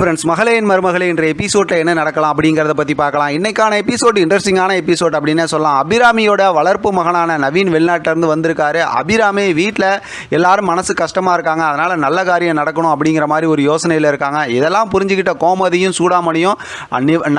Friends மகளின் மருமகளே என்ற எபிசோடில் என்ன நடக்கலாம் அப்படிங்கிறத பற்றி பார்க்கலாம். இன்னைக்கான எபிசோட் இன்ட்ரெஸ்டிங்கான எபிசோட் அப்படின்னு சொல்லலாம். அபிராமியோட வளர்ப்பு மகனான நவீன் வெளிநாட்டிலேருந்து வந்திருக்காரு. அபிராமி வீட்டில் எல்லாரும் மனசு கஷ்டமாக இருக்காங்க. அதனால் நல்ல காரியம் நடக்கணும் அப்படிங்கிற மாதிரி ஒரு யோசனையில் இருக்காங்க. இதெல்லாம் புரிஞ்சுக்கிட்ட கோமதியும் சூடாமணியும்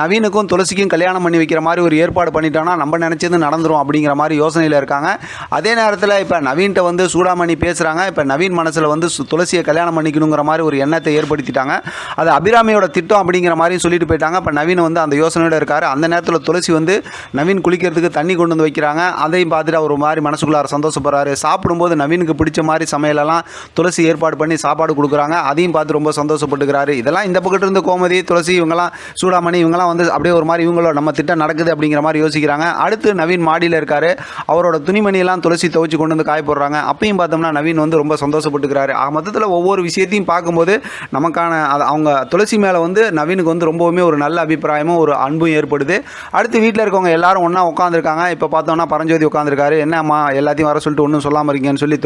நவீனுக்கும் துளசிக்கும் கல்யாணம் பண்ணி வைக்கிற மாதிரி ஒரு ஏற்பாடு பண்ணிட்டோம்னா நம்ம நினச்சது நடந்துரும் அப்படிங்கிற மாதிரி யோசனையில் இருக்காங்க. அதே நேரத்தில் இப்போ நவீன்கிட்ட வந்து சூடாமணி பேசுகிறாங்க இப்போ நவீன் மனசில் வந்து துளசியை கல்யாணம் பண்ணிக்கணுங்கிற மாதிரி ஒரு எண்ணத்தை ஏற்படுத்திட்டாங்க. அது அபி அபிராமியோட திட்டம் அப்படிங்கிற மாதிரி சொல்லிட்டு போயிட்டாங்க. இப்போ நவீன் வந்து அந்த யோசனையோட இருக்காரு. அந்த நேரத்தில் துளசி வந்து நவீன் குளிக்கிறதுக்கு தண்ணி கொண்டு வந்து வைக்கிறாங்க. அதையும் பார்த்துட்டு அவர் மாதிரி மனசுக்குள்ளார சந்தோஷப்படுறாரு. சாப்பிடும்போது நவீனுக்கு பிடிச்ச மாதிரி சமையலெல்லாம் துளசி ஏற்பாடு பண்ணி சாப்பாடு கொடுக்குறாங்க. அதையும் பார்த்து ரொம்ப சந்தோஷப்பட்டுக்கிறாரு. இதெல்லாம் இந்த பக்கத்து இருந்து கோமதி துளசி இவங்கெல்லாம் சூடாமணி இவங்கெல்லாம் வந்து அப்படியே ஒரு மாதிரி இவங்களோட நம்ம திட்டம் நடக்குது அப்படிங்கிற மாதிரி யோசிக்கிறாங்க. அடுத்து நவீன் மாடியில் இருக்காரு. அவரோட துணிமணியெல்லாம் துளசி துவைச்சு கொண்டு வந்து காய போடுறாங்க. அப்பயும் பார்த்தோம்னா நவீன் வந்து ரொம்ப சந்தோஷப்பட்டுக்கிறாரு. மொத்தத்தில் ஒவ்வொரு விஷயத்தையும் பார்க்கும்போது நமக்கான அவங்க துளசி மேலே வந்து நவீனுக்கு வந்து ரொம்பவுமே ஒரு நல்ல அபிப்பிராயமும் ஒரு அன்பும் ஏற்படுது. அடுத்து வீட்டில் இருக்கவங்க எல்லாரும் ஒன்றா உட்காந்துருக்காங்க இப்போ பார்த்தோன்னா பரஞ்சோதி உட்காந்துருக்காரு என்னம்மா எல்லாத்தையும் வர சொல்லிட்டு ஒன்றும் சொல்லாமல் இருக்கீங்கன்னு சொல்லி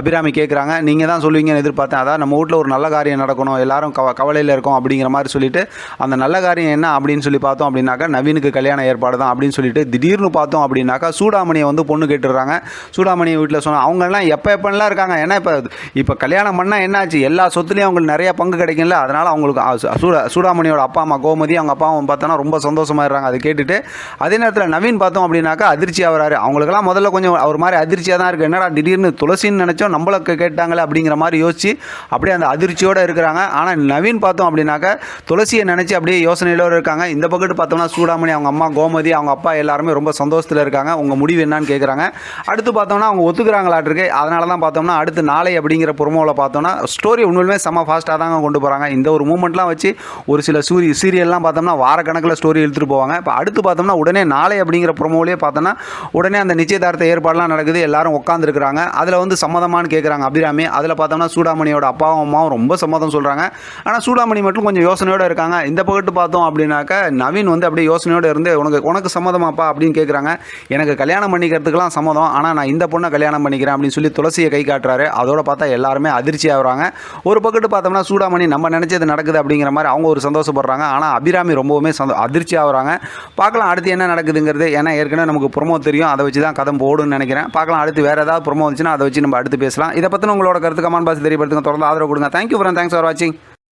அபிராமி கேட்குறாங்க நீங்கள் தான் சொல்லுவீங்கன்னு எதிர்பார்த்தேன். அதான் நம்ம வீட்டில் ஒரு நல்ல காரியம் நடக்கணும். எல்லாரும் கவ கவலையில் இருக்கோம் அப்படிங்கிற மாதிரி சொல்லிட்டு அந்த நல்ல காரியம் என்ன அப்படின்னு சொல்லி பார்த்தோம் அப்படின்னாக்கா நவீனுக்கு கல்யாண ஏற்பாடு தான் அப்படின்னு சொல்லிட்டு திடீர்னு பார்த்தோம் அப்படின்னாக்கா சூடாமணியை வந்து பொண்ணு கேட்டுடுறாங்க. சூடாமணி வீட்டில் சொன்னால் அவங்கெல்லாம் எப்போ எப்போலாம் இருக்காங்க? ஏன்னா இப்போ இப்போ கல்யாணம் பண்ணால் என்னாச்சு? எல்லா சொத்துலேயும் அவங்களுக்கு நிறைய பங்கு கிடைக்கும்ல. அதனால் அவங்களுக்கு சூடா சூடாமணியோட அப்பா அம்மா கோமதி அவங்க அப்பாவும் பார்த்தோன்னா ரொம்ப சந்தோஷமாயிடுறாங்க. அதை கேட்டுட்டு அதே நேரத்தில் நவீன் பார்த்தோம் அப்படின்னாக்கா அதிர்ச்சி ஆகிறாரு. அவங்களுக்கெல்லாம் முதல்ல கொஞ்சம் ஒரு மாதிரி அதிர்ச்சியாக தான் இருக்குது என்னடா திடீர்னு துளசின்னு நினச்சோம் நம்மளுக்கு கேட்டாங்களே அப்படிங்கிற மாதிரி யோசிச்சு அப்படியே அந்த அதிர்ச்சியோடு இருக்கிறாங்க. ஆனால் நவீன் பார்த்தோம் அப்படின்னாக்கா துளசியை நினச்சி அப்படியே யோசனையிலோடு இருக்காங்க. இந்த பக்கத்து பார்த்தோம்னா சூடாமணி அவங்க அம்மா கோமதி அவங்க அப்பா எல்லாருமே ரொம்ப சந்தோஷத்தில் இருக்காங்க. உங்கள் முடிவு என்னன்னு கேட்குறாங்க அடுத்து பார்த்தோம்னா அவங்க ஒத்துக்கிறாங்களாட்டிருக்கு அதனால தான் பார்த்தோம்னா அடுத்து நாளை அப்படிங்கிற புறமோவில் பார்த்தோம்னா ஸ்டோரி உண்மையிலுமே செம்ம ஃபாஸ்ட்டாக தாங்க கொண்டு போகிறாங்க இந்த ஒரு மூமெண்ட்லாம் வச்சு ஒரு சில சூரி சீரியல்லாம் பார்த்தோம்னா வாரக்கணக்கில் ஸ்டோரி எடுத்துகிட்டு போவாங்க. இப்போ அடுத்து பார்த்தோம்னா உடனே நாளை அப்படிங்கிற ப்ரொமோவிலே பார்த்தோன்னா உடனே அந்த நிச்சயதார்த்த ஏற்பாடுலாம் நடக்குது. எல்லாரும் உட்காந்துருக்குறாங்க அதில் வந்து சம்மதமானு கேட்குறாங்க அபிராமி. அதில் பார்த்தோம்னா சூடாமணியோட அப்பாவும் அம்மாவும் ரொம்ப சம்மதம் சொல்கிறாங்க ஆனால் சூடாமணி மட்டும் கொஞ்சம் யோசனையோடு இருக்காங்க. இந்த பக்கத்து பார்த்தோம் அப்படின்னாக்க நவீன் வந்து அப்படியே யோசனையோடு இருந்து உனக்கு உனக்கு சம்மதமாப்பா அப்படின்னு கேட்குறாங்க எனக்கு கல்யாணம் பண்ணிக்கிறதுக்கெல்லாம் சம்மதம். ஆனால் நான் இந்த பொண்ணை கல்யாணம் பண்ணிக்கிறேன் அப்படின்னு சொல்லி துளசியை கை காட்டுறாரு. அதோட பார்த்தா எல்லாருமே அதிர்ச்சி ஆகுறாங்க. ஒரு பக்கத்து பார்த்தோம்னா சூடாமணி நம்ம நினச்சது நடக்குது அப்படிங்கிற மாதிரி அவங்க ஒரு சந்தோஷப்படுறாங்க. ஆனால் அபிராமி ரொம்பவுமே சந்தோ அதிர்ச்சி ஆகுறாங்க. பார்க்கலாம் அடுத்து என்ன நடக்குதுங்கிறது. ஏன்னா ஏற்கனவே நமக்கு ப்ரொமோ தெரியும். அதை வச்சு தான் கதை போடுன்னு நினைக்கிறேன். பார்க்கலாம் அடுத்து வேறு ஏதாவது ப்ரொமோ வந்துச்சுன்னா அதை வச்சு நம்ம அடுத்து பேசலாம். இதை பற்றின உங்களோட கருத்து கமெண்ட் பாக்ஸ் தெரியப்படுத்துங்க. தொடர்ந்து ஆதரவு கொடுங்க. தேங்க்யூ ஃப்ரெண்ட் தேங்க்ஸ் ஃபார் வாட்சிங்